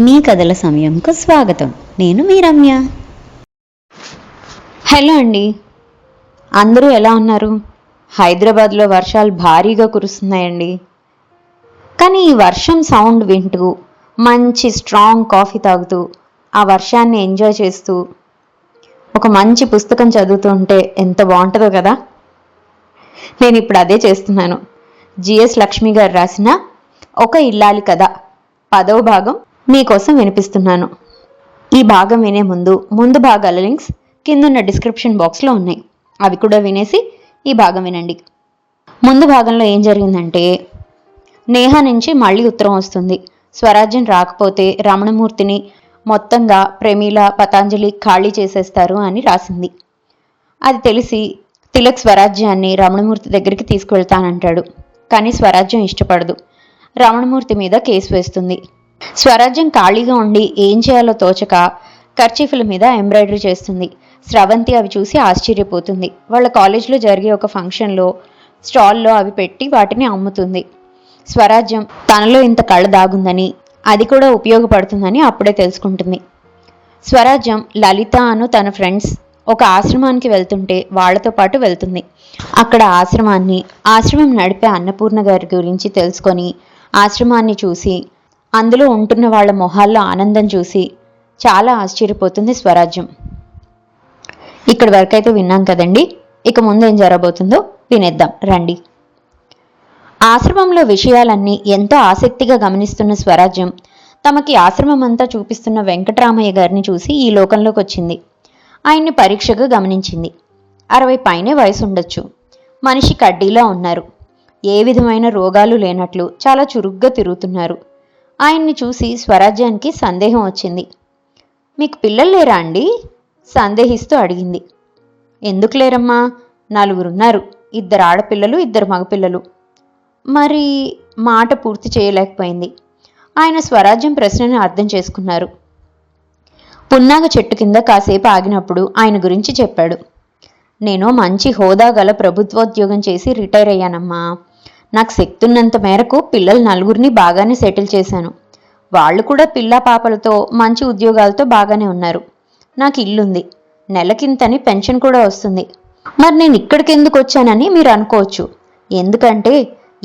మీ కథల సమయంకు స్వాగతం. నేను మీ రమ్య హలో అండి. అందరూ ఎలా ఉన్నారు? హైదరాబాద్లో వర్షాలు భారీగా కురుస్తున్నాయండి. కానీ ఈ వర్షం సౌండ్ వింటూ మంచి స్ట్రాంగ్ కాఫీ తాగుతూ ఆ వర్షాన్ని ఎంజాయ్ చేస్తూ ఒక మంచి పుస్తకం చదువుతుంటే ఎంత బాగుంటుందో కదా? నేను ఇప్పుడు అదే చేస్తున్నాను. జిఎస్ లక్ష్మి గారు రాసిన ఒక ఇల్లాలి కథ పదవ భాగం మీకోసం వినిపిస్తున్నాను. ఈ భాగం వినే ముందు ముందు భాగాల లింక్స్ కిందున్న డిస్క్రిప్షన్ బాక్స్లో ఉన్నాయి. అవి కూడా వినేసి ఈ భాగం వినండి. ముందు భాగంలో ఏం జరిగిందంటే నేహ నుంచి మళ్ళీ ఉత్తరం వస్తుంది. స్వరాజ్యం రాకపోతే రమణమూర్తిని మొత్తంగా ప్రమీల పతాంజలి ఖాళీ చేసేస్తారు అని రాసింది. అది తెలిసి తిలక్ స్వరాజ్యాన్ని రమణమూర్తి దగ్గరికి తీసుకువెళ్తానంటాడు కానీ స్వరాజ్యం ఇష్టపడదు. రమణమూర్తి మీద కేసు వేస్తుంది. స్వరాజ్యం ఖాళీగా ఉండి ఏం చేయాలో తోచక కర్చీఫ్ల మీద ఎంబ్రాయిడరీ చేస్తుంది. స్రవంతి అవి చూసి ఆశ్చర్యపోతుంది. వాళ్ళ కాలేజ్లో జరిగే ఒక ఫంక్షన్లో స్టాల్లో అవి పెట్టి వాటిని అమ్ముతుంది. స్వరాజ్యం తనలో ఇంత కళ దాగుందని అది కూడా ఉపయోగపడుతుందని అప్పుడే తెలుసుకుంటుంది. స్వరాజ్యం లలిత అను తన ఫ్రెండ్స్ ఒక ఆశ్రమానికి వెళ్తుంటే వాళ్ళతో పాటు వెళ్తుంది. అక్కడ ఆశ్రమాన్ని ఆశ్రమం నడిపే అన్నపూర్ణ గారి గురించి తెలుసుకొని ఆశ్రమాన్ని చూసి అందులో ఉంటున్న వాళ్ళ మొహాల్లో ఆనందం చూసి చాలా ఆశ్చర్యపోతుంది స్వరాజ్యం. ఇక్కడి వరకు అయితే విన్నాం కదండి ఇక ముందు ఏం జరగబోతుందో వినేద్దాం రండి. ఆశ్రమంలో విషయాలన్నీ ఎంతో ఆసక్తిగా గమనిస్తున్న స్వరాజ్యం తమకి ఆశ్రమం అంతా చూపిస్తున్న వెంకటరామయ్య గారిని చూసి ఈ లోకంలోకి వచ్చింది. ఆయన్ని పరీక్షగా గమనించింది. అరవై పైనే వయసు ఉండొచ్చు మనిషి కడ్డీలా ఉన్నారు. ఏ విధమైన రోగాలు లేనట్లు చాలా చురుగ్గా తిరుగుతున్నారు. ఆయన్ని చూసి స్వరాజ్యానికి సందేహం వచ్చింది. మీకు పిల్లలు లేరా అండి? సందేహిస్తూ అడిగింది. ఎందుకు లేరమ్మా? నలుగురున్నారు. ఇద్దరు ఆడపిల్లలు ఇద్దరు మగపిల్లలు. మరి మాట పూర్తి చేయలేకపోయింది. ఆయన స్వరాజ్యం ప్రశ్నని అర్థం చేసుకున్నారు. పున్నాగ చెట్టు కింద కాసేపు ఆగినప్పుడు ఆయన గురించి చెప్పాడు. నేను మంచి హోదా గల ప్రభుత్వోద్యోగం చేసి రిటైర్ అయ్యానమ్మా. నాకు శక్తున్నంత మేరకు పిల్లలు నలుగురిని బాగానే సెటిల్ చేశాను. వాళ్ళు కూడా పిల్ల పాపలతో మంచి ఉద్యోగాలతో బాగానే ఉన్నారు. నాకు ఇల్లుంది. నెలకింతని పెన్షన్ కూడా వస్తుంది. మరి నేను ఇక్కడికి ఎందుకు వచ్చానని మీరు అనుకోవచ్చు. ఎందుకంటే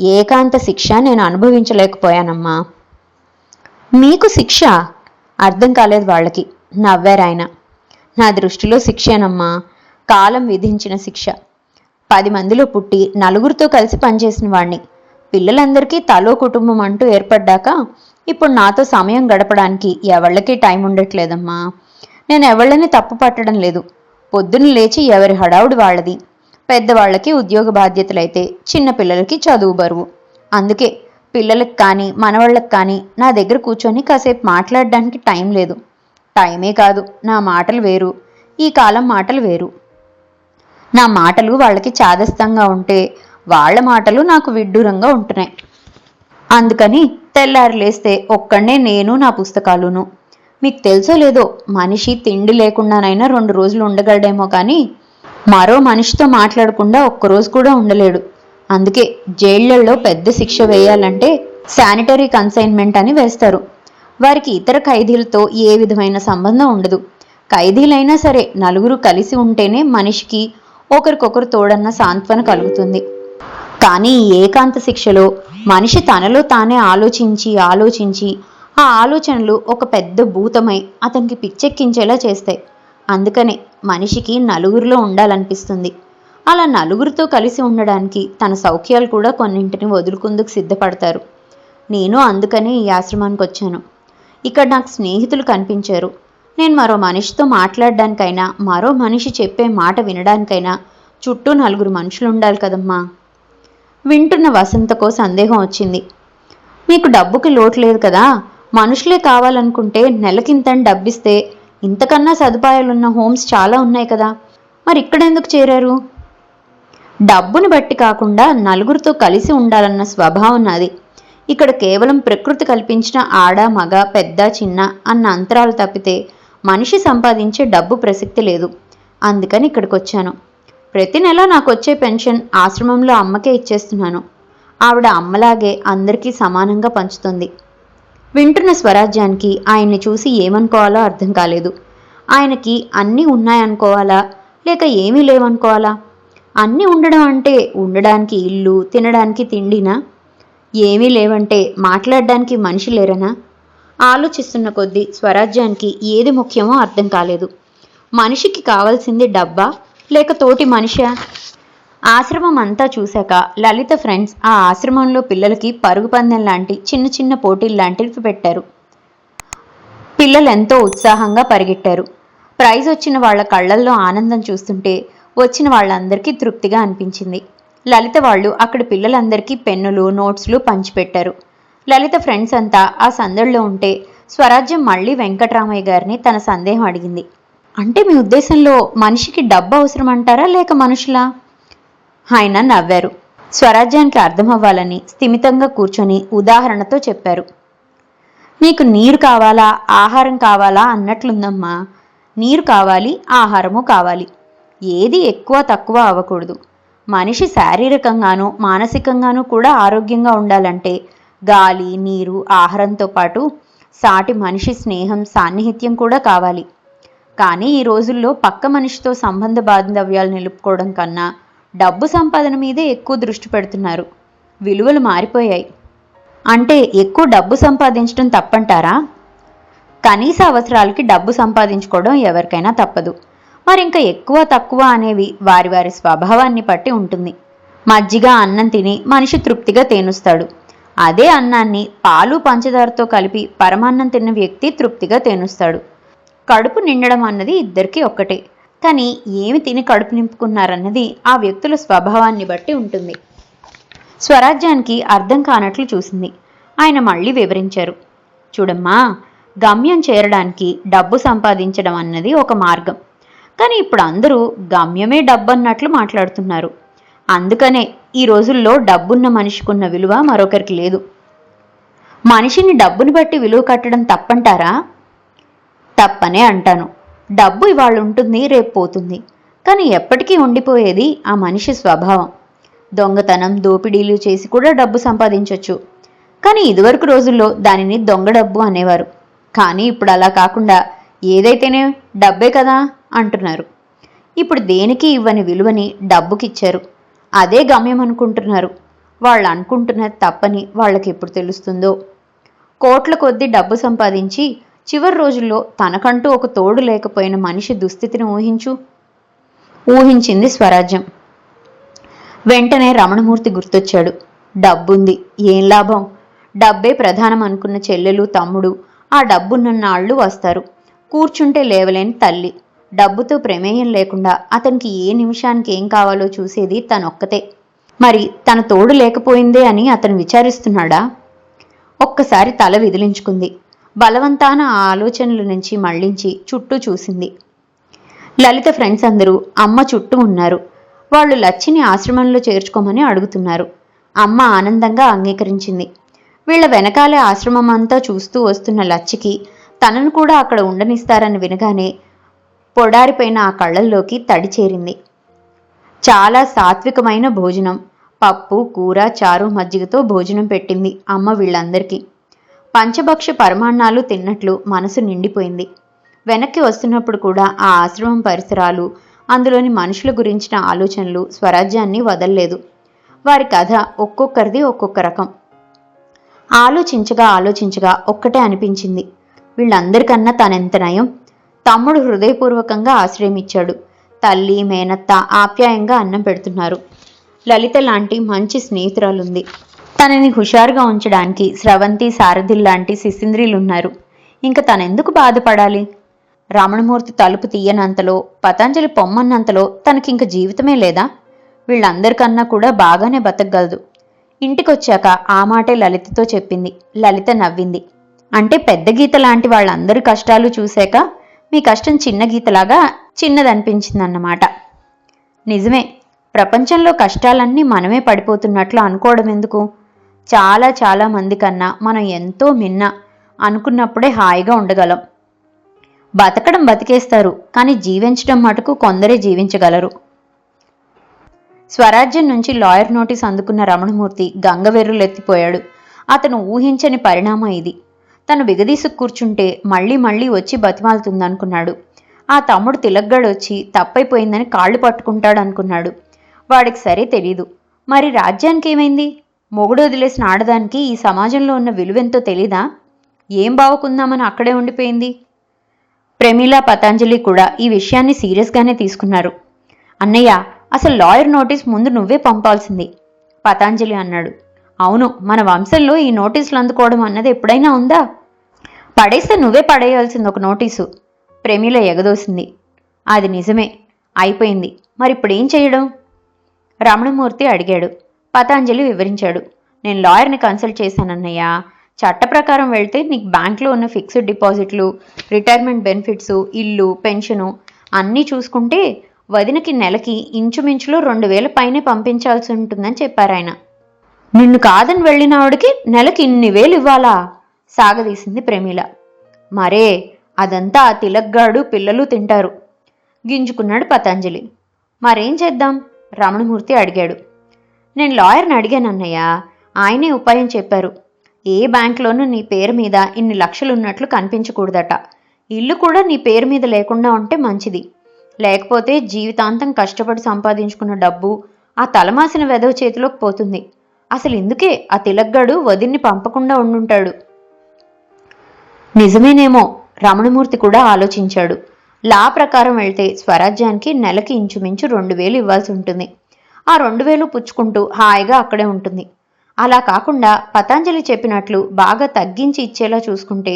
ఏకాంత శిక్ష నేను అనుభవించలేకపోయానమ్మా. మీకు శిక్ష? అర్థం కాలేదు వాళ్ళకి. నవ్వారాయన నా దృష్టిలో శిక్షేనమ్మా. కాలం విధించిన శిక్ష. పది మందిలో పుట్టి నలుగురితో కలిసి పనిచేసిన వాణ్ణి. పిల్లలందరికీ తలో కుటుంబం అంటూ ఏర్పడ్డాక ఇప్పుడు నాతో సమయం గడపడానికి ఎవళ్ళకి టైం ఉండట్లేదమ్మా. నేను ఎవళ్ళని తప్పు పట్టడం లేదు. పొద్దున లేచి ఎవరి హడావుడి వాళ్ళది. పెద్దవాళ్ళకి ఉద్యోగ బాధ్యతలైతే చిన్న పిల్లలకి చదువు బరువు. అందుకే పిల్లలకు కానీ మనవాళ్ళకి కానీ నా దగ్గర కూర్చొని కాసేపు మాట్లాడడానికి టైం లేదు. టైమే కాదు నా మాటలు వేరు. ఈ కాలం మాటలు వేరు. నా మాటలు వాళ్ళకి చాదస్తంగా ఉంటే వాళ్ళ మాటలు నాకు విడ్డూరంగా ఉంటున్నాయి. అందుకని తెల్లారు లేస్తే ఒక్కడే నేను నా పుస్తకాలును. మీకు తెలుసో లేదో మనిషి తిండి లేకుండానైనా రెండు రోజులు ఉండగలడేమో కానీ మరో మనిషితో మాట్లాడకుండా ఒక్కరోజు కూడా ఉండలేడు. అందుకే జైళ్ళలో పెద్ద శిక్ష వేయాలంటే శానిటరీ కన్సైన్మెంట్ అని వేస్తారు. వారికి ఇతర ఖైదీలతో ఏ విధమైన సంబంధం ఉండదు. ఖైదీలైనా సరే నలుగురు కలిసి ఉంటేనే మనిషికి ఒకరికొకరు తోడన్న సాంత్వన కలుగుతుంది. కానీ ఏకాంత శిక్షలో మనిషి తనలో తానే ఆలోచించి ఆలోచించి ఆ ఆలోచనలు ఒక పెద్ద భూతమై అతనికి పిచ్చెక్కించేలా చేస్తాయి. అందుకనే మనిషికి నలుగురిలో ఉండాలనిపిస్తుంది. అలా నలుగురితో కలిసి ఉండడానికి తన సౌఖ్యాలు కూడా కొన్నింటిని వదులుకుందుకు సిద్ధపడతారు. నేను అందుకనే ఈ ఆశ్రమానికి వచ్చాను ఇక్కడ నాకు స్నేహితులు కనిపించారు. నేను మరో మనిషితో మాట్లాడడానికైనా మరో మనిషి చెప్పే మాట వినడానికైనా చుట్టూ నలుగురు మనుషులు ఉండాలి కదమ్మా. వింటున్న వసంతకో సందేహం వచ్చింది. మీకు డబ్బుకి లోటు లేదు కదా? మనుషులే కావాలనుకుంటే నెలకింతని డబ్బిస్తే ఇంతకన్నా సదుపాయాలున్న హోమ్స్ చాలా ఉన్నాయి కదా. మరి ఇక్కడెందుకు చేరారు? డబ్బుని బట్టి కాకుండా నలుగురితో కలిసి ఉండాలన్న స్వభావం నాది. ఇక్కడ కేవలం ప్రకృతి కల్పించిన ఆడ మగ పెద్ద చిన్న అన్న అంతరాలు తప్పితే మనిషి సంపాదించే డబ్బు ప్రసక్తి లేదు. అందుకని ఇక్కడికి వచ్చాను ప్రతి నెల నాకు వచ్చే పెన్షన్ ఆశ్రమంలో అమ్మకే ఇచ్చేస్తున్నాను. ఆవిడ అమ్మలాగే అందరికీ సమానంగా పంచుతుంది. వింటున్న స్వరాజ్యానికి ఆయన్ని చూసి ఏమనుకోవాలో అర్థం కాలేదు. ఆయనకి అన్నీ ఉన్నాయనుకోవాలా? లేక ఏమీ లేవనుకోవాలా? అన్నీ ఉండడం అంటే ఉండడానికి ఇల్లు తినడానికి తిండినా? ఏమీ లేవంటే మాట్లాడడానికి మనిషి లేరనా? ఆలోచిస్తున్న కొద్దీ స్వరాజ్యానికి ఏది ముఖ్యమో అర్థం కాలేదు. మనిషికి కావాల్సింది డబ్బా లేక తోటి మనిషా? ఆశ్రమం అంతా చూశాక లలిత ఫ్రెండ్స్ ఆ ఆశ్రమంలో పిల్లలకి పరుగు పందెం లాంటి చిన్న చిన్న పోటీలు లాంటివి పెట్టారు. పిల్లలు ఎంతో ఉత్సాహంగా పరిగెట్టారు. ప్రైజ్ వచ్చిన వాళ్ళ కళ్ళల్లో ఆనందం చూస్తుంటే వచ్చిన వాళ్ళందరికీ తృప్తిగా అనిపించింది. లలిత వాళ్ళు అక్కడ పిల్లలందరికీ పెన్నులు నోట్స్లు పంచిపెట్టారు. లలిత ఫ్రెండ్స్ అంతా ఆ సందడిలో ఉంటే స్వరాజ్యం మళ్ళీ వెంకట్రామయ్య గారిని తన సందేహం అడిగింది. అంటే మీ ఉద్దేశంలో మనిషికి డబ్బు అవసరం అంటారా లేక మనుషులా? ఆయన నవ్వారు. స్వరాజ్యానికి అర్థం అవ్వాలని స్థిమితంగా కూర్చొని ఉదాహరణతో చెప్పారు. నీకు నీరు కావాలా ఆహారం కావాలా అన్నట్లుందమ్మా. నీరు కావాలి ఆహారము కావాలి. ఏది ఎక్కువ తక్కువ అవ్వకూడదు. మనిషి శారీరకంగానూ మానసికంగానూ కూడా ఆరోగ్యంగా ఉండాలంటే గాలి నీరు ఆహారంతో పాటు సాటి మనిషి స్నేహం సాన్నిహిత్యం కూడా కావాలి. కానీ ఈ రోజుల్లో పక్క మనిషితో సంబంధ బాంధవ్యాలు నిలుపుకోవడం కన్నా డబ్బు సంపాదన మీదే ఎక్కువ దృష్టి పెడుతున్నారు. విలువలు మారిపోయాయి. అంటే ఎక్కువ డబ్బు సంపాదించడం తప్పంటారా? కనీస అవసరాలకి డబ్బు సంపాదించుకోవడం ఎవరికైనా తప్పదు. మరి ఇంకా ఎక్కువ తక్కువ అనేవి వారి వారి స్వభావాన్ని బట్టి ఉంటుంది. మజ్జిగ అన్నం తిని మనిషి తృప్తిగా తేనుస్తాడు. అదే అన్నాన్ని పాలు పంచదారతో కలిపి పరమాన్నం తిన్న వ్యక్తి తృప్తిగా తేనుస్తాడు. కడుపు నిండడం అన్నది ఇద్దరికీ ఒక్కటే. కానీ ఏమి తిని కడుపు నింపుకున్నారన్నది ఆ వ్యక్తుల స్వభావాన్ని బట్టి ఉంటుంది. స్వరాజ్యానికి అర్థం కానట్లు చూసింది. ఆయన మళ్ళీ వివరించారు. చూడమ్మా గమ్యం చేరడానికి డబ్బు సంపాదించడం అన్నది ఒక మార్గం. కానీ ఇప్పుడు అందరూ గమ్యమే డబ్బు అన్నట్లు మాట్లాడుతున్నారు. అందుకనే ఈ రోజుల్లో డబ్బున్న మనిషికున్న విలువ మరొకరికి లేదు. మనిషిని డబ్బుని బట్టి విలువ కట్టడం తప్పంటారా? తప్పనే అంటాను. డబ్బు ఇవాళ ఉంటుంది రేపు పోతుంది. కానీ ఎప్పటికీ ఉండిపోయేది ఆ మనిషి స్వభావం. దొంగతనం దోపిడీలు చేసి కూడా డబ్బు సంపాదించవచ్చు కానీ ఇదివరకు రోజుల్లో దానిని దొంగ డబ్బు అనేవారు. కానీ ఇప్పుడు అలా కాకుండా ఏదైతేనే డబ్బే కదా అంటున్నారు. ఇప్పుడు దేనికి ఇవ్వని విలువని డబ్బుకిచ్చారు? అదే గమ్యం అనుకుంటున్నారు. వాళ్ళు అనుకుంటున్నది తప్పని వాళ్ళకి ఎప్పుడు తెలుస్తుందో. కోట్ల కొద్దీ డబ్బు సంపాదించి చివరి రోజుల్లో తనకంటూ ఒక తోడు లేకపోయిన మనిషి దుస్థితిని ఊహించు. ఊహించింది స్వరాజ్యం. వెంటనే రమణమూర్తి గుర్తొచ్చాడు. డబ్బుంది. ఏం లాభం? డబ్బే ప్రధానం అనుకున్న చెల్లెలు తమ్ముడు. ఆ డబ్బున్న నాళ్ళు వస్తారు. కూర్చుంటే లేవలేని తల్లి. డబ్బుతో ప్రమేయం లేకుండా అతనికి ఏ నిమిషానికి ఏం కావాలో చూసేది తనొక్కతే. మరి తన తోడు లేకపోయిందే అని అతను విచారిస్తున్నాడా? ఒక్కసారి తల విదిలించుకుంది. బలవంతాన ఆ ఆలోచనల నుంచి మళ్ళించి చుట్టూ చూసింది. లలిత ఫ్రెండ్స్ అందరూ అమ్మ చుట్టూ ఉన్నారు. వాళ్ళు లచ్చిని ఆశ్రమంలో చేర్చుకోమని అడుగుతున్నారు. అమ్మ ఆనందంగా అంగీకరించింది. వీళ్ళ వెనకాలే ఆశ్రమం అంతా చూస్తూ వస్తున్న లచ్చికి తనను కూడా అక్కడ ఉండనిస్తారని వినగానే పొడారిపోయిన ఆ కళ్ళల్లోకి తడి చేరింది. చాలా సాత్వికమైన భోజనం. పప్పు కూర చారు మజ్జిగతో భోజనం పెట్టింది అమ్మ వీళ్ళందరికీ. పంచభక్ష పరమాన్నాలు తిన్నట్లు మనసు నిండిపోయింది. వెనక్కి వస్తున్నప్పుడు కూడా ఆ ఆశ్రమం పరిసరాలు అందులోని మనుషుల గురించిన ఆలోచనలు స్వరాజ్యాన్ని వదల్లేదు. వారి కథ ఒక్కొక్కరిది ఒక్కొక్క రకం. ఆలోచించగా ఆలోచించగా ఒక్కటే అనిపించింది. వీళ్ళందరికన్నా తనెంత నయం? తమ్ముడు హృదయపూర్వకంగా ఆశ్రయమిచ్చాడు. తల్లి మేనత్త ఆప్యాయంగా అన్నం పెడుతున్నారు. లలిత లాంటి మంచి స్నేహితురాలుంది. తనని హుషారుగా ఉంచడానికి స్రవంతి సారథిల్ లాంటి శిశింద్రిలున్నారు. ఇంక తనెందుకు బాధపడాలి? రమణమూర్తి తలుపు తీయనంతలో పతంజలి పొమ్మన్నంతలో తనకింక జీవితమే లేదా? వీళ్ళందరికన్నా కూడా బాగానే బతకగలదు. ఇంటికొచ్చాక ఆ మాటే లలితతో చెప్పింది. లలిత నవ్వింది. అంటే పెద్ద గీత లాంటి వాళ్ళందరి కష్టాలు చూశాక మీ కష్టం చిన్న గీతలాగా చిన్నదనిపించిందన్నమాట. నిజమే ప్రపంచంలో కష్టాలన్నీ మనమే పడిపోతున్నట్లు అనుకోవడం ఎందుకు చాలా చాలా మంది కన్నా మనం ఎంతో మిన్న అనుకున్నప్పుడే హాయిగా ఉండగలం. బతకడం బతికేస్తారు కానీ జీవించడం మటుకు కొందరే జీవించగలరు. స్వరాజ్యం నుంచి లాయర్ నోటీస్ అందుకున్న రమణమూర్తి గంగవెర్రులెత్తిపోయాడు అతను ఊహించని పరిణామం ఇది. తను బిగదీసుకు కూర్చుంటే మళ్ళీ మళ్ళీ వచ్చి బతిమాలుతుందనుకున్నాడు. ఆ తమ్ముడు తిలగ్గాడు వచ్చి తప్పైపోయిందని కాళ్ళు పట్టుకుంటాడు అనుకున్నాడు వాడికి సరే తెలీదు. మరి రాజ్యానికి ఏమైంది మొగుడు వదిలేసిన ఆడదానికి ఈ సమాజంలో ఉన్న విలువెంతో తెలీదా? ఏం బావుకుందామని అక్కడే ఉండిపోయింది? ప్రమీల పతాంజలి కూడా ఈ విషయాన్ని సీరియస్గానే తీసుకున్నారు. అన్నయ్య అసలు లాయర్ నోటీస్ ముందు నువ్వే పంపాల్సింది పతాంజలి అన్నాడు. అవును మన వంశంలో ఈ నోటీసులు అందుకోవడం అన్నది ఎప్పుడైనా ఉందా? పడేస్తే నువ్వే పడేయాల్సింది ఒక నోటీసు. ప్రేమిలో ఎగదోసింది. అది నిజమే. అయిపోయింది. మరి ఇప్పుడేం చేయడం? రమణమూర్తి అడిగాడు. పతాంజలి వివరించాడు. నేను లాయర్ని కన్సల్ట్ చేశానన్నయ్య. చట్ట ప్రకారం వెళ్తే నీకు బ్యాంక్లో ఉన్న ఫిక్స్డ్ డిపాజిట్లు రిటైర్మెంట్ బెనిఫిట్స్ ఇల్లు పెన్షను అన్నీ చూసుకుంటే వదినకి నెలకి ఇంచుమించులో రెండు వేల పైనే పంపించాల్సి ఉంటుందని చెప్పారాయన. నిన్ను కాదని వెళ్ళిన ఆవిడకి నెలకి ఇన్ని వేలు ఇవ్వాలా? సాగదీసింది ప్రమీల. మరే అదంతా ఆ తిలగ్గాడు పిల్లలు తింటారు గింజుకున్నాడు పతంజలి. మరేం చేద్దాం? రమణమూర్తి అడిగాడు. నేను లాయర్ని అడిగాను అన్నయ్య ఆయనే ఉపాయం చెప్పారు. ఏ బ్యాంక్లోనూ నీ పేరు మీద ఇన్ని లక్షలు ఉన్నట్లు కనిపించకూడదట. ఇల్లు కూడా నీ పేరు మీద లేకుండా ఉంటే మంచిది. లేకపోతే జీవితాంతం కష్టపడి సంపాదించుకున్న డబ్బు ఆ తలమాసిన వెదవ చేతిలోకి పోతుంది. అసలు ఎందుకే ఆ తిలగ్గాడు వదిన్ని పంపకుండా ఉండుంటాడు? నిజమేనేమో రమణమూర్తి కూడా ఆలోచించాడు. లా ప్రకారం వెళ్తే స్వరాజ్యానికి నెలకి ఇంచుమించు రెండు వేలు ఇవ్వాల్సి ఉంటుంది. ఆ రెండు వేలు పుచ్చుకుంటూ హాయిగా అక్కడే ఉంటుంది. అలా కాకుండా పతాంజలి చెప్పినట్లు బాగా తగ్గించి ఇచ్చేలా చూసుకుంటే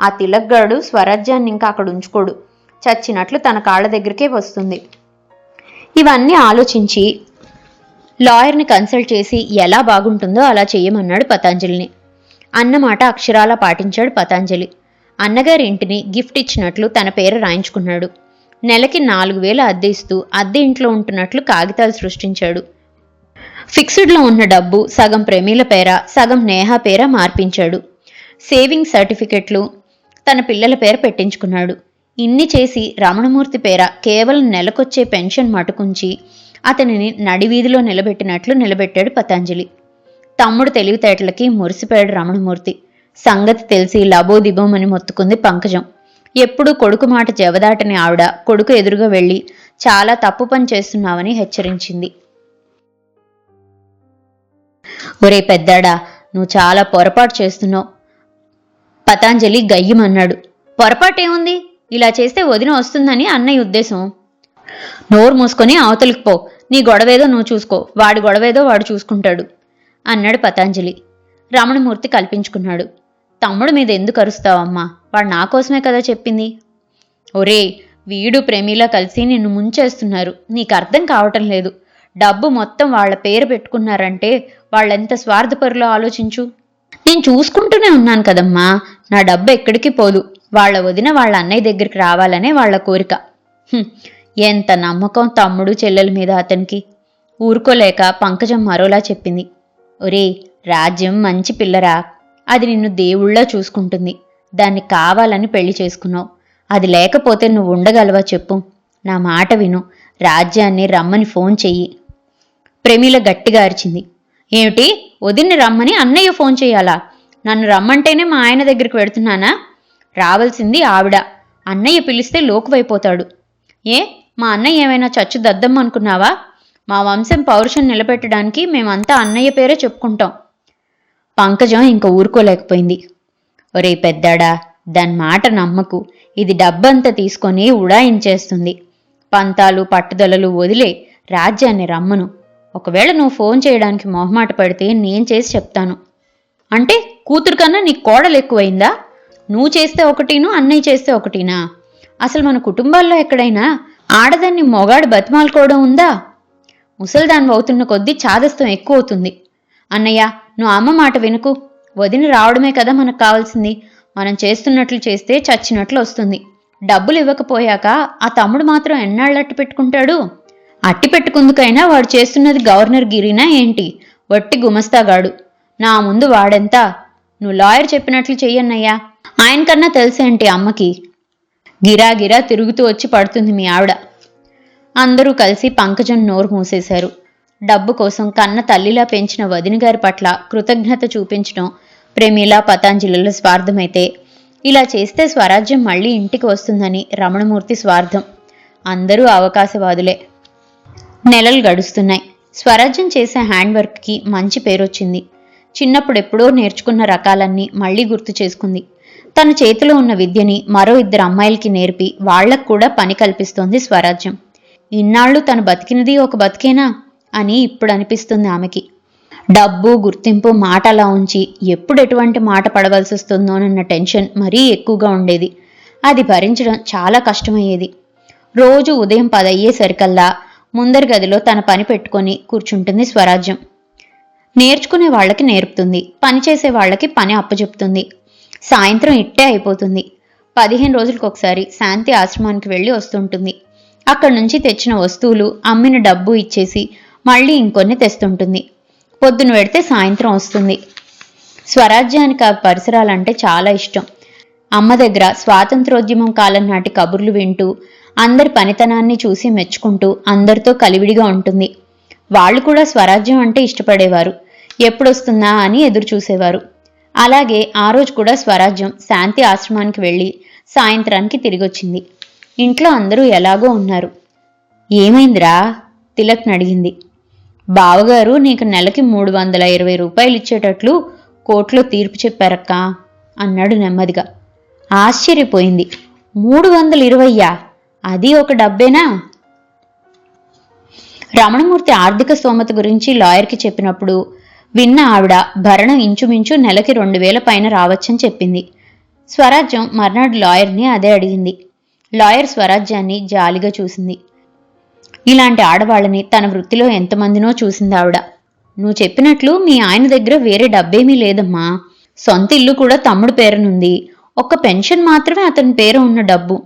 ఆ తిలగ్గాడు స్వరాజ్యాన్ని ఇంకా అక్కడ ఉంచుకోడు. చచ్చినట్లు తన కాళ్ళ దగ్గరికే వస్తుంది. ఇవన్నీ ఆలోచించి లాయర్ని కన్సల్ట్ చేసి ఎలా బాగుంటుందో అలా చేయమన్నాడు పతాంజలిని. అన్నమాట అక్షరాలా పాటించాడు పతాంజలి. అన్నగారి ఇంటిని గిఫ్ట్ ఇచ్చినట్లు తన పేరు రాయించుకున్నాడు. నెలకి నాలుగు వేలు అద్దె ఇస్తూ అద్దె ఇంట్లో ఉంటున్నట్లు కాగితాలు సృష్టించాడు. ఫిక్స్డ్లో ఉన్న డబ్బు సగం ప్రేమీల పేర సగం నేహ పేర మార్పించాడు. సేవింగ్ సర్టిఫికెట్లు తన పిల్లల పేర పెట్టించుకున్నాడు. ఇన్ని చేసి రమణమూర్తి పేర కేవలం నెలకొచ్చే పెన్షన్ మటుకుంచి అతనిని నడివీధిలో నిలబెట్టినట్లు నిలబెట్టాడు పతంజలి. తమ్ముడు తెలివితేటలకి మురిసిపోయాడు రమణమూర్తి. సంగతి తెలిసి లబోదిబోమని మొత్తుకుంది పంకజం. ఎప్పుడూ కొడుకు మాట జవదాటని ఆవిడ కొడుకు ఎదురుగా వెళ్ళి చాలా తప్పు పని చేస్తున్నావని హెచ్చరించింది. ఒరే పెద్దాడా నువ్వు చాలా పొరపాటు చేస్తున్నావు. పతాంజలి గయ్యమన్నాడు. పొరపాటేముంది? ఇలా చేస్తే వదిన వస్తుందని అన్నయ్య ఉద్దేశం. నోరు మూసుకొని అవతలికి పో. నీ గొడవేదో నువ్వు చూసుకో. వాడి గొడవేదో వాడు చూసుకుంటాడు అన్నాడు పతాంజలి. రమణమూర్తి కల్పించుకున్నాడు. తమ్ముడు మీద ఎందుకు అరుస్తావమ్మా? వాడు నా కోసమే కదా చెప్పింది. ఒరే వీడు ప్రేమిలా కలిసి నిన్ను ముంచేస్తున్నారు. నీకు అర్థం కావటం లేదు. డబ్బు మొత్తం వాళ్ళ పేరు పెట్టుకున్నారంటే వాళ్ళెంత స్వార్థపరులో ఆలోచించు? నేను చూసుకుంటూనే ఉన్నాను కదమ్మా. నా డబ్బు ఎక్కడికి పోదు. వాళ్ళ వదిన వాళ్ళ అన్నయ్య దగ్గరికి రావాలనే వాళ్ళ కోరిక. ఎంత నమ్మకం తమ్ముడు చెల్లెల మీద అతనికి. ఊరుకోలేక పంకజం మరోలా చెప్పింది. ఒరే రాజ్యం మంచి పిల్లరా. అది నిన్ను దేవుళ్ళ చూసుకుంటుంది. దాన్ని కావాలని పెళ్ళి చేసుకున్నావు. అది లేకపోతే నువ్వు ఉండగలవా చెప్పు. నా మాట విను. రాజ్యాన్ని రమ్మని ఫోన్ చెయ్యి. ప్రమీల గట్టిగా అరిచింది. ఏమిటి? వదిన్ని రమ్మని అన్నయ్య ఫోన్ చేయాలా? నన్ను రమ్మంటేనే మా ఆయన దగ్గరికి వెడుతున్నానా రావాల్సింది ఆవిడ. అన్నయ్య పిలిస్తే లోకువైపోతాడు. ఏ? మా అన్నయ్య ఏమైనా చచ్చు దద్దం అనుకున్నావా మా వంశం పౌరుషం నిలబెట్టడానికి మేమంతా అన్నయ్య పేరే చెప్పుకుంటాం. పంకజం ఇంక ఊరుకోలేకపోయింది. ఒరే పెద్దాడా దాని మాట నమ్మకు. ఇది డబ్బంతా తీసుకొని ఉడాయించేస్తుంది. పంతాలు పట్టుదలలు వదిలే రాజ్యాన్ని రమ్మను. ఒకవేళ నువ్వు ఫోన్ చేయడానికి మొహమాట పడితే నేను చేసి చెప్తాను. అంటే కూతురు కన్నా నీ కోడలు ఎక్కువైందా? నువ్వు చేస్తే ఒకటిను అన్నయ్య చేస్తే ఒకటినా? అసలు మన కుటుంబాల్లో ఎక్కడైనా ఆడదాన్ని మొగాడు బతిమాలుకోవడం ఉందా? ముసల్దాన్ని అవుతున్న కొద్దీ చాదస్తం ఎక్కువ అవుతుంది అన్నయ్య నువ్వు అమ్మ మాట వినుకు. వదిన రావడమే కదా మనకు కావాల్సింది. మనం చేస్తున్నట్లు చేస్తే చచ్చినట్లు వస్తుంది. డబ్బులు ఇవ్వకపోయాక ఆ తమ్ముడు మాత్రం ఎన్నాళ్ళు అట్టి పెట్టుకుంటాడు? అట్టి పెట్టుకుందుకైనా వాడు చేస్తున్నది గవర్నర్ గిరినా ఏంటి? వట్టి గుమస్తాగాడు. నా ముందు వాడెంత? నువ్వు లాయర్ చెప్పినట్లు చెయ్యన్నయ్యా. ఆయనకన్నా తెలుసేంటి అమ్మకి? గిరా గిరా తిరుగుతూ వచ్చి పడుతుంది మీ ఆవిడ. అందరూ కలిసి పంకజం నోరు మూసేశారు. డబ్బు కోసం కన్న తల్లిలా పెంచిన వదిన గారి పట్ల కృతజ్ఞత చూపించడం ప్రేమిల పతాంజలిల స్వార్థమైతే. ఇలా చేస్తే స్వరాజ్యం మళ్ళీ ఇంటికి వస్తుందని రమణమూర్తి స్వార్థం. అందరూ అవకాశవాదులే. నెలలు గడుస్తున్నాయి. స్వరాజ్యం చేసే హ్యాండ్ వర్క్కి మంచి పేరొచ్చింది. చిన్నప్పుడు ఎప్పుడో నేర్చుకున్న రకాలన్నీ మళ్ళీ గుర్తు చేసుకుంది. తన చేతిలో ఉన్న విద్యని మరో ఇద్దరు అమ్మాయిలకి నేర్పి వాళ్ళకు కూడా పని కల్పిస్తోంది స్వరాజ్యం. ఇన్నాళ్ళు తను బతికినది ఒక బతికేనా? అని ఇప్పుడు అనిపిస్తుంది ఆమెకి. డబ్బు గుర్తింపు మాట అలా ఉంచి ఎప్పుడు ఎటువంటి మాట పడవలసి వస్తుందోనన్న టెన్షన్ మరీ ఎక్కువగా ఉండేది. అది భరించడం చాలా కష్టమయ్యేది. రోజు ఉదయం పదయ్యేసరికల్లా ముందరి గదిలో తన పని పెట్టుకొని కూర్చుంటుంది స్వరాజ్యం. నేర్చుకునే వాళ్ళకి నేర్పుతుంది పని చేసే వాళ్ళకి పని అప్పచెప్తుంది. సాయంత్రం ఇట్టే అయిపోతుంది. పదిహేను రోజులకు ఒకసారి శాంతి ఆశ్రమానికి వెళ్ళి వస్తుంటుంది. అక్కడి నుంచి తెచ్చిన వస్తువులు అమ్మిన డబ్బు ఇచ్చేసి మళ్ళీ ఇంకొన్ని తెస్తుంటుంది. పొద్దున పెడితే సాయంత్రం వస్తుంది. స్వరాజ్యానికి ఆ పరిసరాలంటే చాలా ఇష్టం. అమ్మ దగ్గర స్వాతంత్రోద్యమం కాలం నాటి కబుర్లు వింటూ అందరి పనితనాన్ని చూసి మెచ్చుకుంటూ అందరితో కలివిడిగా ఉంటుంది. వాళ్ళు కూడా స్వరాజ్యం అంటే ఇష్టపడేవారు. ఎప్పుడొస్తుందా అని ఎదురు చూసేవారు అలాగే ఆ రోజు కూడా స్వరాజ్యం శాంతి ఆశ్రమానికి వెళ్ళి సాయంత్రానికి తిరిగొచ్చింది. ఇంట్లో అందరూ ఎలాగో ఉన్నారు. ఏమైందిరా? తిలక్ అడిగింది. బావగారు నీకు నెలకి మూడు వందల ఇరవై రూపాయలు ఇచ్చేటట్లు కోర్టులో తీర్పు చెప్పారక్కా అన్నాడు నెమ్మదిగా. ఆశ్చర్యపోయింది. మూడు వందల ఇరవయ్యా? అది ఒక డబ్బేనా? రమణమూర్తి ఆర్థిక స్తోమత గురించి లాయర్కి చెప్పినప్పుడు విన్న ఆవిడ భరణం ఇంచుమించు నెలకి రెండు వేల పైన రావచ్చని చెప్పింది. స్వరాజ్యం మర్నాడు లాయర్ని అదే అడిగింది. లాయర్ స్వరాజ్యాన్ని జాలిగా చూసింది. ఇలాంటి ఆడవాళ్ళని తన వృత్తిలో ఎంతమందినో చూసింది ఆవిడ నువ్వు చెప్పినట్లు మీ ఆయన దగ్గర వేరే డబ్బేమీ లేదమ్మా. సొంత ఇల్లు కూడా తమ్ముడు పేరునుంది. ఒక్క పెన్షన్ మాత్రమే అతని పేరు ఉన్న డబ్బు.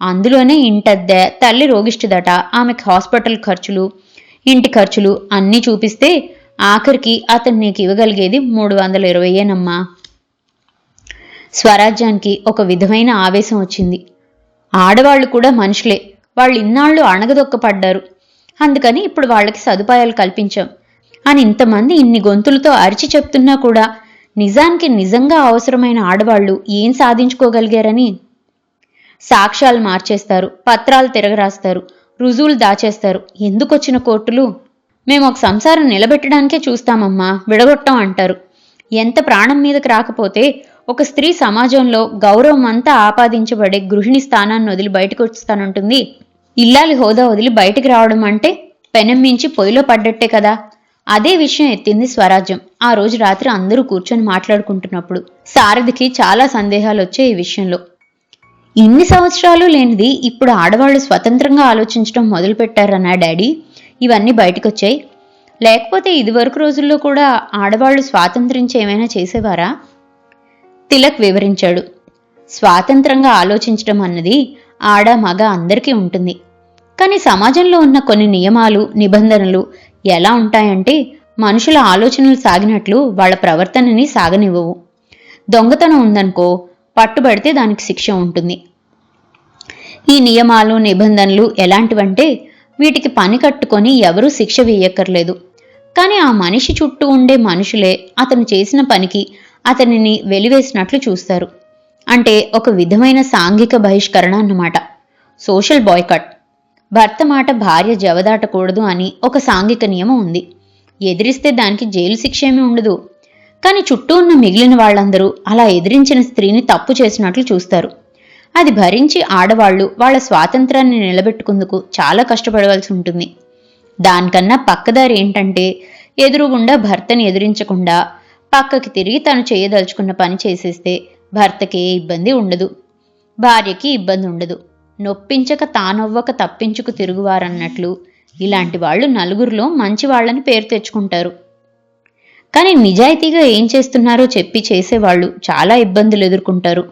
అందులోనే ఇంటద్దె తల్లి రోగిష్టిదట. ఆమెకు హాస్పిటల్ ఖర్చులు ఇంటి ఖర్చులు అన్నీ చూపిస్తే ఆఖరికి అతను నీకు ఇవ్వగలిగేది మూడు వందల ఇరవయ్యేనమ్మా స్వరాజ్యానికి ఒక విధమైన ఆవేశం వచ్చింది. ఆడవాళ్ళు కూడా మనుషులే. వాళ్ళు ఇన్నాళ్ళు అణగదొక్కపడ్డారు. అందుకని ఇప్పుడు వాళ్ళకి సదుపాయాలు కల్పించాం. అని ఇంతమంది ఇన్ని గొంతులతో అరిచి చెప్తున్నా కూడా నిజానికి నిజంగా అవసరమైన ఆడవాళ్ళు ఏం సాధించుకోగలిగారని సాక్ష్యాలు మార్చేస్తారు పత్రాలు తిరగరాస్తారు రుజువులు దాచేస్తారు. ఎందుకొచ్చిన కోర్టులు? మేము ఒక సంసారం నిలబెట్టడానికే చూస్తామమ్మా విడగొట్టం అంటారు. ఎంత ప్రాణం మీదకి రాకపోతే ఒక స్త్రీ సమాజంలో గౌరవం అంతా ఆపాదించబడే గృహిణి స్థానాన్ని వదిలి బయటకు వస్తానంటుంది. ఇల్లాలి హోదా వదిలి బయటికి రావడం అంటే పెనం మించి పొయ్యిలో పడ్డట్టే కదా. అదే విషయం ఎత్తింది స్వరాజ్యం. ఆ రోజు రాత్రి అందరూ కూర్చొని మాట్లాడుకుంటున్నప్పుడు సారథికి చాలా సందేహాలు వచ్చాయి ఈ విషయంలో. ఇన్ని సంవత్సరాలు లేనిది ఇప్పుడు ఆడవాళ్ళు స్వతంత్రంగా ఆలోచించడం మొదలుపెట్టారన్నా డాడీ? ఇవన్నీ బయటకొచ్చాయి. లేకపోతే ఇదివరకు రోజుల్లో కూడా ఆడవాళ్ళు స్వాతంత్రించి ఏమైనా చేసేవారా? తిలక్ వివరించాడు. స్వాతంత్రంగా ఆలోచించడం అన్నది ఆడ మగ అందరికీ ఉంటుంది. కానీ సమాజంలో ఉన్న కొన్ని నియమాలు నిబంధనలు ఎలా ఉంటాయంటే మనుషుల ఆలోచనలు సాగినట్లు వాళ్ళ ప్రవర్తనని సాగనివ్వవు. దొంగతనం ఉందనుకో పట్టుబడితే దానికి శిక్ష ఉంటుంది. ఈ నియమాలు నిబంధనలు ఎలాంటివంటే వీటికి పని కట్టుకొని ఎవరూ శిక్ష వేయక్కర్లేదు. కానీ ఆ మనిషి చుట్టూ ఉండే మనుషులే అతను చేసిన పనికి అతనిని వెలివేసినట్లు చూస్తారు. అంటే ఒక విధమైన సాంఘిక బహిష్కరణ అన్నమాట. Social boycott. భర్త మాట భార్య జవదాటకూడదు అని ఒక సాంఘిక నియమం ఉంది. ఎదిరిస్తే దానికి జైలు శిక్ష ఏమీ ఉండదు. కానీ చుట్టూ ఉన్న మిగిలిన వాళ్ళందరూ అలా ఎదిరించిన స్త్రీని తప్పు చేసినట్లు చూస్తారు. అది భరించి ఆడవాళ్ళు వాళ్ళ స్వాతంత్రాన్ని నిలబెట్టుకుందుకు చాలా కష్టపడవలసి ఉంటుంది. దానికన్నా పక్కదారి ఏంటంటే ఎదురుగుండా భర్తని ఎదిరించకుండా పక్కకి తిరిగి తను చేయదలుచుకున్న పని చేసేస్తే భర్తకి ఏ ఇబ్బంది ఉండదు. భార్యకి ఇబ్బంది ఉండదు. నొప్పించక తానొవ్వక తప్పించుకు తిరుగువారన్నట్లు ఇలాంటి వాళ్ళు నలుగురిలో మంచి వాళ్ళని పేరు తెచ్చుకుంటారు. కానీ నిజాయితీగా ఏం చేస్తున్నారో చెప్పి చేసేవాళ్ళు చాలా ఇబ్బందులు ఎదుర్కొంటారు.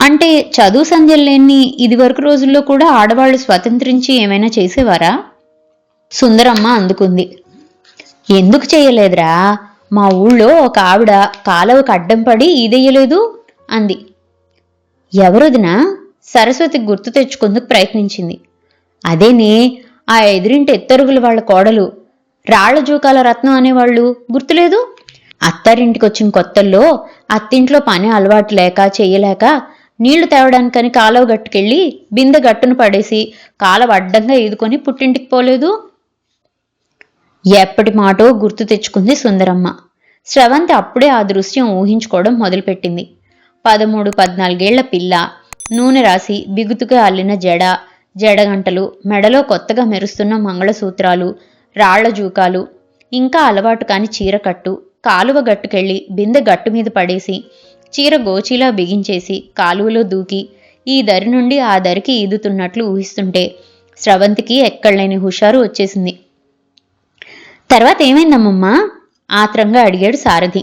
అంటే చదువు సంధ్యలు లేని ఇదివరకు రోజుల్లో కూడా ఆడవాళ్ళు స్వతంత్రించి ఏమైనా చేసేవారా? సుందరమ్మ అందుకుంది. ఎందుకు చేయలేదురా? మా ఊళ్ళో ఒక ఆవిడ కాలువకు అడ్డం పడి ఈదెయ్యలేదు అంది. ఎవరొదినా సరస్వతి గుర్తు తెచ్చుకుందుకు ప్రయత్నించింది. అదేనే ఆ ఎదురింటి ఎత్తరుగుల వాళ్ళ కోడలు రాళ్ళ జూకాల రత్నం అనేవాళ్ళు గుర్తులేదు? అత్తారింటికి వచ్చిన కొత్తల్లో అత్తింట్లో పని అలవాటు లేక చేయలేక నీళ్ళు తేవడానికని కాలువ గట్టుకెళ్ళి బిందె గట్టును పడేసి కాలువ అడ్డంగా ఈదుకొని పుట్టింటికి పోలేదు? ఎప్పటి మాటో గుర్తు తెచ్చుకుంది సుందరమ్మ. స్రవంతి అప్పుడే ఆ దృశ్యం ఊహించుకోవడం మొదలుపెట్టింది. పదమూడు పద్నాలుగేళ్ళ పిల్ల. నూనె రాసి బిగుతుగా అల్లిన జడ జడగంటలు మెడలో కొత్తగా మెరుస్తున్న మంగళసూత్రాలు రాళ్ళ జూకాలు ఇంకా అలవాటు కాని చీరకట్టు కాలువ గట్టుకెళ్ళి బిందె గట్టు మీద పడేసి చీర గోచీలా బిగించేసి కాలువలో దూకి ఈ దరి నుండి ఆ దరికి ఈదుతున్నట్లు ఊహిస్తుంటే స్రవంతికి ఎక్కడలేని హుషారు వచ్చేసింది. తర్వాత ఏమైందమ్మమ్మా? ఆత్రంగా అడిగాడు సారథి.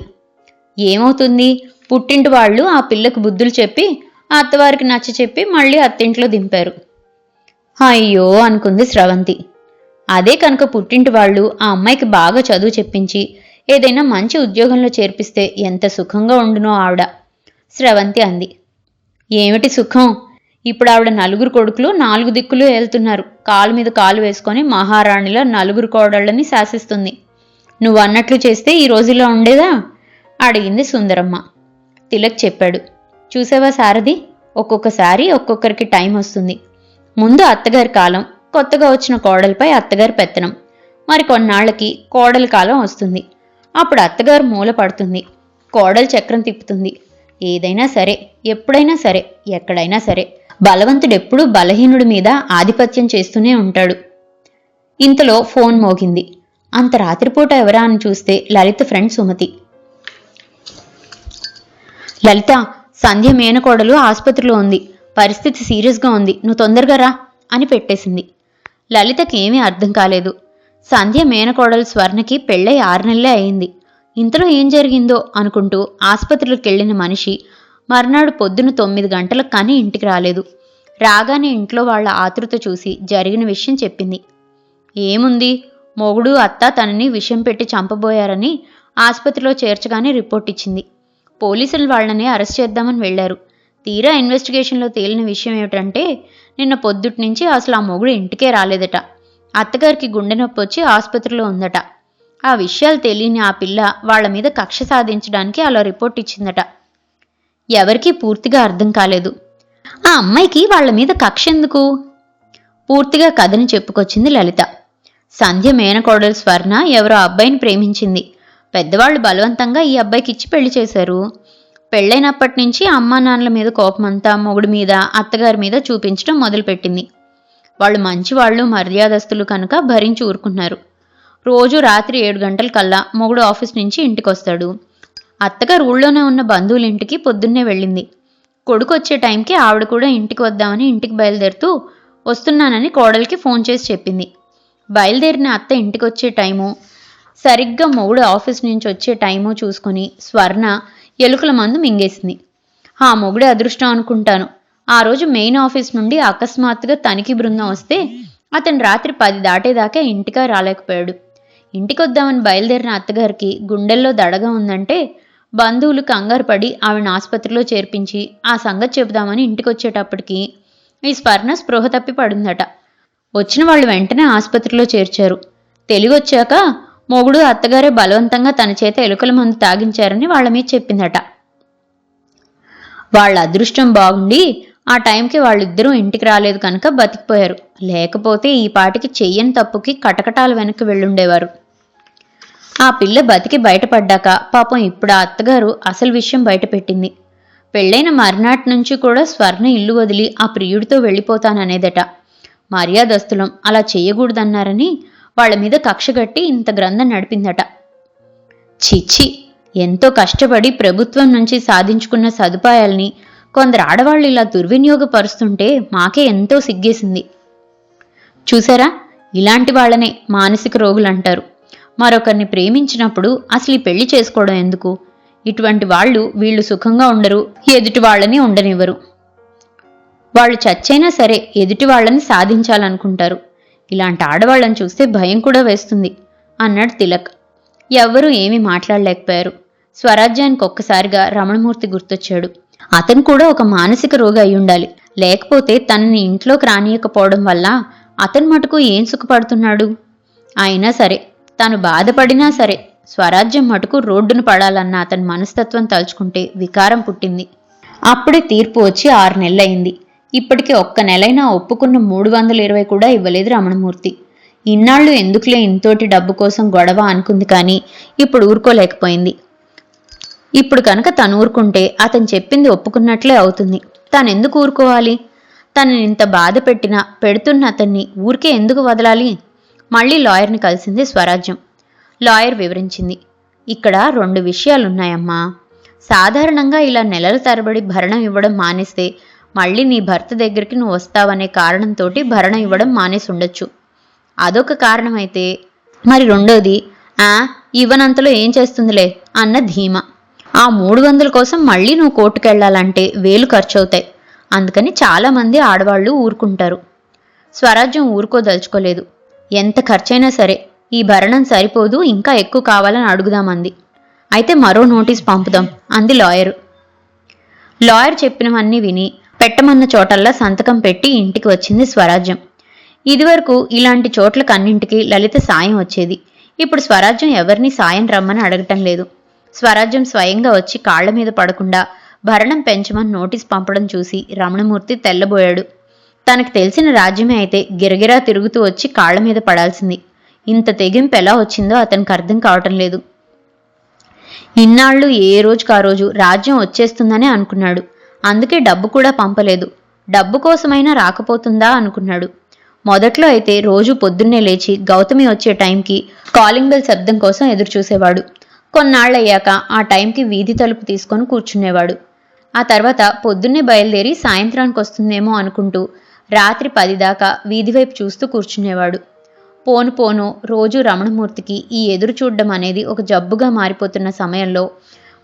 ఏమవుతుంది? పుట్టింటి వాళ్ళు ఆ పిల్లకు బుద్ధులు చెప్పి ఆ అత్తవారికి నచ్చ చెప్పి మళ్ళీ అత్తింట్లో దింపారు. అయ్యో అనుకుంది స్రవంతి. అదే కనుక పుట్టింటి వాళ్ళు ఆ అమ్మాయికి బాగా చదువు చెప్పించి ఏదైనా మంచి ఉద్యోగంలో చేర్పిస్తే ఎంత సుఖంగా ఉండునో ఆవిడ. స్రవంతి అంది. ఏమిటి సుఖం? ఇప్పుడు ఆవిడ నలుగురు కొడుకులు నాలుగు దిక్కులు వెళ్తున్నారు కాలు మీద కాలు వేసుకొని మహారాణిలో నలుగురు కోడళ్ళని శాసిస్తుంది. నువ్వు అన్నట్లు చేస్తే ఈ రోజుల్లో ఉండేదా? అడిగింది సుందరమ్మ. తిలక్ చెప్పాడు. చూసావా సారథి ఒక్కొక్కసారి ఒక్కొక్కరికి టైం వస్తుంది. ముందు అత్తగారి కాలం కొత్తగా వచ్చిన కోడలపై అత్తగారి పెత్తనం. మరి కొన్నాళ్ళకి కోడలి కాలం వస్తుంది. అప్పుడు అత్తగారు మూల పడుతుంది. కోడలు చక్రం తిప్పుతుంది. ఏదైనా సరే ఎప్పుడైనా సరే ఎక్కడైనా సరే బలవంతుడెప్పుడూ బలహీనుడి మీద ఆధిపత్యం చేస్తూనే ఉంటాడు. ఇంతలో ఫోన్ మోగింది. అంత రాత్రిపూట ఎవరా అని చూస్తే లలిత ఫ్రెండ్ సుమతి. లలిత సంధ్య మేనకోడలు ఆసుపత్రిలో ఉంది. పరిస్థితి సీరియస్గా ఉంది. నువ్వు తొందరగా రా అని పెట్టేసింది. లలితకి ఏమీ అర్థం కాలేదు. సంధ్య మేనకోడలు స్వర్ణకి పెళ్ళై ఆరు నెలలే అయింది. ఇంతలో ఏం జరిగిందో అనుకుంటూ ఆసుపత్రికి వెళ్ళిన మనిషి మర్నాడు పొద్దున తొమ్మిది గంటలకు కానీ ఇంటికి రాలేదు. రాగానే ఇంట్లో వాళ్ళ ఆతృత చూసి జరిగిన విషయం చెప్పింది. ఏముంది? మొగుడు అత్త తనని విషయం పెట్టి చంపబోయారని ఆసుపత్రిలో చేర్చగానే రిపోర్ట్ ఇచ్చింది. పోలీసులు వాళ్ళని అరెస్ట్ చేద్దామని వెళ్ళారు తీరా ఇన్వెస్టిగేషన్లో తేలిన విషయం ఏమిటంటే నిన్న పొద్దుటి నుంచి అసలు ఆ మొగుడు ఇంటికే రాలేదట. అత్తగారికి గుండె నొప్పి వచ్చి ఆసుపత్రిలో ఉందట. ఆ విషయాలు తెలియని ఆ పిల్ల వాళ్ళ మీద కక్ష సాధించడానికి అలా రిపోర్ట్ ఇచ్చిందట. ఎవరికీ పూర్తిగా అర్థం కాలేదు. ఆ అమ్మాయికి వాళ్ళ మీద కక్ష ఎందుకు? పూర్తిగా కథని చెప్పుకొచ్చింది లలిత. సంధ్య మేనకోడలు స్వర్ణ ఎవరో అబ్బాయిని ప్రేమించింది. పెద్దవాళ్ళు బలవంతంగా ఈ అబ్బాయికి ఇచ్చి పెళ్ళి చేశారు. పెళ్ళైనప్పటి నుంచి అమ్మా నాన్నల మీద కోపమంతా మొగుడి మీద అత్తగారి మీద చూపించడం మొదలుపెట్టింది. వాళ్ళు మంచివాళ్ళు మర్యాదస్తులు కనుక భరించి ఊరుకున్నారు రోజు రాత్రి ఏడు గంటల కల్లా మొగుడు ఆఫీస్ నుంచి ఇంటికి వస్తాడు అత్తగారు ఊళ్ళోనే ఉన్న బంధువులింటికి పొద్దున్నే వెళ్ళింది. కొడుకు వచ్చే టైంకి ఆవిడ కూడా ఇంటికి వద్దామని ఇంటికి బయలుదేరుతూ వస్తున్నానని కోడలికి ఫోన్ చేసి చెప్పింది. బయలుదేరిన అత్త ఇంటికి వచ్చే టైము సరిగ్గా మొగుడు ఆఫీస్ నుంచి వచ్చే టైము చూసుకొని స్వర్ణ ఎలుకల మందు మింగేసింది. ఆ మొగుడే అదృష్టం అనుకుంటాను. ఆ రోజు మెయిన్ ఆఫీస్ నుండి అకస్మాత్తుగా తనిఖీ బృందం వస్తే అతను రాత్రి పది దాటేదాకా ఇంటికా రాలేకపోయాడు. ఇంటికొద్దామని బయలుదేరిన అత్తగారికి గుండెల్లో దడగా ఉందంటే బంధువులు కంగారు పడి ఆవిడ ఆసుపత్రిలో చేర్పించి ఆ సంగతి చెబుదామని ఇంటికొచ్చేటప్పటికి ఈ స్వర్ణ స్పృహ తప్పి పడిందట. వచ్చిన వాళ్ళు వెంటనే ఆసుపత్రిలో చేర్చారు. తెలివొచ్చాక మొగుడు అత్తగారే బలవంతంగా తన చేత ఎలుకల మందు తాగించారని వాళ్ళ మీద చెప్పిందట. వాళ్ళ అదృష్టం బాగుండి ఆ టైంకి వాళ్ళిద్దరూ ఇంటికి రాలేదు కనుక బతికిపోయారు. లేకపోతే ఈ పాటికి చెయ్యని తప్పుకి కటకటాలు వెనక్కి వెళ్ళుండేవారు. ఆ పిల్ల బతికి బయటపడ్డాక పాపం ఇప్పుడు ఆ అత్తగారు అసలు విషయం బయటపెట్టింది. పెళ్ళైన మర్నాటి నుంచి కూడా స్వర్ణ ఇల్లు వదిలి ఆ ప్రియుడితో వెళ్ళిపోతాననేదట. మర్యాదస్తులం అలా చేయకూడదన్నారని వాళ్ళ మీద కక్షగట్టి ఇంత గ్రంథం నడిపిందట. చిచ్చి ఎంతో కష్టపడి ప్రభుత్వం నుంచి సాధించుకున్న సదుపాయాల్ని కొందరు ఆడవాళ్ళు ఇలా దుర్వినియోగపరుస్తుంటే మాకే ఎంతో సిగ్గేసింది. చూసారా? ఇలాంటి వాళ్ళనే మానసిక రోగులు అంటారు మరొకరిని ప్రేమించినప్పుడు అసలు ఈ పెళ్ళి చేసుకోవడం ఎందుకు? ఇటువంటి వాళ్ళు వీళ్ళు సుఖంగా ఉండరు ఎదుటి వాళ్ళని ఉండనివ్వరు. వాళ్ళు చచ్చైనా సరే ఎదుటి వాళ్ళని సాధించాలనుకుంటారు. ఇలాంటి ఆడవాళ్ళని చూస్తే భయం కూడా వేస్తుంది అన్నాడు తిలక్. ఎవ్వరూ ఏమీ మాట్లాడలేకపోయారు. స్వరాజ్యానికి ఒక్కసారిగా రమణమూర్తి గుర్తొచ్చాడు. అతను కూడా ఒక మానసిక రోగి అయి ఉండాలి. లేకపోతే తనని ఇంట్లోకి రానియకపోవడం వల్ల అతను మటుకు ఏం సుఖపడుతున్నాడు? అయినా సరే తాను బాధపడినా సరే స్వరాజ్యం మటుకు రోడ్డును పడాలన్న అతని మనస్తత్వం తలుచుకుంటే వికారం పుట్టింది. అప్పుడే తీర్పు వచ్చి ఆరు నెలలైంది ఇప్పటికి ఒక్క నెలైనా ఒప్పుకున్న మూడు వందల ఇరవై కూడా ఇవ్వలేదు రమణమూర్తి. ఇన్నాళ్ళు ఎందుకులే ఇంతోటి డబ్బు కోసం గొడవ అనుకుంది కానీ ఇప్పుడు ఊరుకోలేకపోయింది. ఇప్పుడు కనుక తను ఊరుకుంటే అతను చెప్పింది ఒప్పుకున్నట్లే అవుతుంది. తను ఎందుకు ఊరుకోవాలి? తనని ఇంత బాధ పెట్టినా పెడుతున్న అతన్ని ఊరికే ఎందుకు వదలాలి? మళ్ళీ లాయర్ని కలిసింది స్వరాజ్యం. లాయర్ వివరించింది. ఇక్కడ రెండు విషయాలున్నాయమ్మా. సాధారణంగా ఇలా నెలల తరబడి భరణం ఇవ్వడం మానేస్తే మళ్ళీ నీ భర్త దగ్గరికి నువ్వు వస్తావనే కారణంతోటి భరణం ఇవ్వడం మానేసి ఉండొచ్చు అదొక కారణమైతే మరి రెండోది ఆ ఇవ్వనంతలో ఏం చేస్తుందిలే అన్న ధీమ. ఆ మూడు వందల కోసం మళ్ళీ నువ్వు కోర్టుకెళ్ళాలంటే వేలు ఖర్చు అవుతాయి అందుకని చాలామంది ఆడవాళ్ళు ఊరుకుంటారు. స్వరాజ్యం ఊరుకోదలుచుకోలేదు. ఎంత ఖర్చైనా సరే ఈ భరణం సరిపోదు ఇంకా ఎక్కువ కావాలని అడుగుదామంది. అయితే మరో నోటీస్ పంపుదాం అంది లాయరు. లాయర్ చెప్పినవన్నీ విని పెట్టమన్న చోటల్లా సంతకం పెట్టి ఇంటికి వచ్చింది స్వరాజ్యం. ఇదివరకు ఇలాంటి చోట్లకన్నింటికి లలిత సాయం వచ్చేది. ఇప్పుడు స్వరాజ్యం ఎవరిని సాయం రమ్మని అడగటం లేదు. స్వరాజ్యం స్వయంగా వచ్చి కాళ్ళ మీద పడకుండా భరణం పెంచమని నోటీస్ పంపడం చూసి రమణమూర్తి తెల్లబోయాడు. తనకు తెలిసిన రాజ్యమే అయితే గిరగిరా తిరుగుతూ వచ్చి కాళ్ళ మీద పడాల్సింది. ఇంత తెగింపు ఎలా వచ్చిందో అతనికి అర్థం కావటం లేదు. ఇన్నాళ్ళు ఏ రోజుకు ఆ రోజు రాజ్యం వచ్చేస్తుందనే అనుకున్నాడు. అందుకే డబ్బు కూడా పంపలేదు. డబ్బు కోసమైనా రాకపోతుందా అనుకున్నాడు. మొదట్లో అయితే రోజు పొద్దున్నే లేచి గౌతమి వచ్చే టైంకి కాలింగ్ బెల్ శబ్దం కోసం ఎదురుచూసేవాడు. కొన్నాళ్ళయ్యాక ఆ టైంకి వీధి తలుపు తీసుకొని కూర్చునేవాడు. ఆ తర్వాత పొద్దున్నే బయలుదేరి సాయంత్రానికి వస్తుందేమో అనుకుంటూ రాత్రి పది దాకా వీధి వైపు చూస్తూ కూర్చునేవాడు. పోను పోను రోజు రమణమూర్తికి ఈ ఎదురు చూడడం అనేది ఒక జబ్బుగా మారిపోతున్న సమయంలో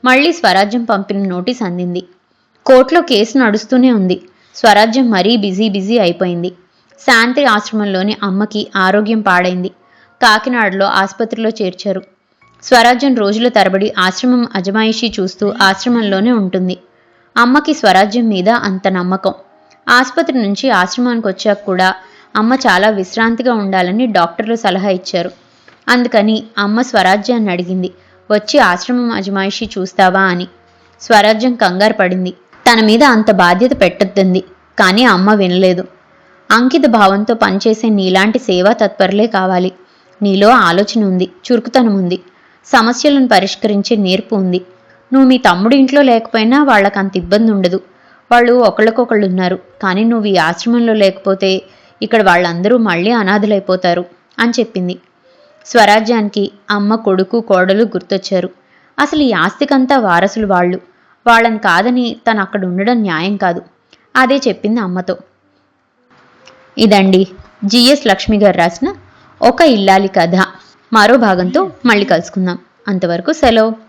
మళ్ళీ స్వరాజ్యం పంపిన నోటీస్ అందింది. కోర్టులో కేసు నడుస్తూనే ఉంది. స్వరాజ్యం మరీ బిజీ బిజీ అయిపోయింది. శాంతి ఆశ్రమంలోని అమ్మకి ఆరోగ్యం పాడైంది. కాకినాడలో ఆసుపత్రిలో చేర్చారు. స్వరాజ్యం రోజుల తరబడి ఆశ్రమం అజమాయిషీ చూస్తూ ఆశ్రమంలోనే ఉంటుంది. అమ్మకి స్వరాజ్యం మీద అంత నమ్మకం. ఆసుపత్రి నుంచి ఆశ్రమానికి వచ్చాక కూడా అమ్మ చాలా విశ్రాంతిగా ఉండాలని డాక్టర్లు సలహా ఇచ్చారు. అందుకని అమ్మ స్వరాజ్యాన్ని అడిగింది. వచ్చి ఆశ్రమం అజమాయిషి చూస్తావా? అని. స్వరాజ్యం కంగారు పడింది. తన మీద అంత బాధ్యత పెట్టొద్దంది. కానీ అమ్మ వినలేదు. అంకిత భావంతో పనిచేసే నీలాంటి సేవా తత్పరులే కావాలి. నీలో ఆలోచన ఉంది చురుకుతనం ఉంది. సమస్యలను పరిష్కరించే నేర్పు ఉంది. నువ్వు మీ తమ్ముడు ఇంట్లో లేకపోయినా వాళ్ళకంత అంత ఇబ్బంది ఉండదు వాళ్ళు ఒకళ్ళకొకళ్ళు ఉన్నారు. కానీ నువ్వు ఈ ఆశ్రమంలో లేకపోతే ఇక్కడ వాళ్ళందరూ మళ్ళీ అనాథలైపోతారు అని చెప్పింది. స్వరాజ్యానికి అమ్మ కొడుకు కోడలు గుర్తొచ్చారు. అసలు ఈ ఆస్తికంతా వారసులు వాళ్ళు. వాళ్ళని కాదని తను అక్కడ ఉండడం న్యాయం కాదు. అదే చెప్పింది అమ్మతో. ఇదండి జిఎస్ లక్ష్మి గారు రాసిన ఒక ఇల్లాలి కథ. మరో భాగంతో మళ్ళీ కలుసుకుందాం. అంతవరకు సెలవు.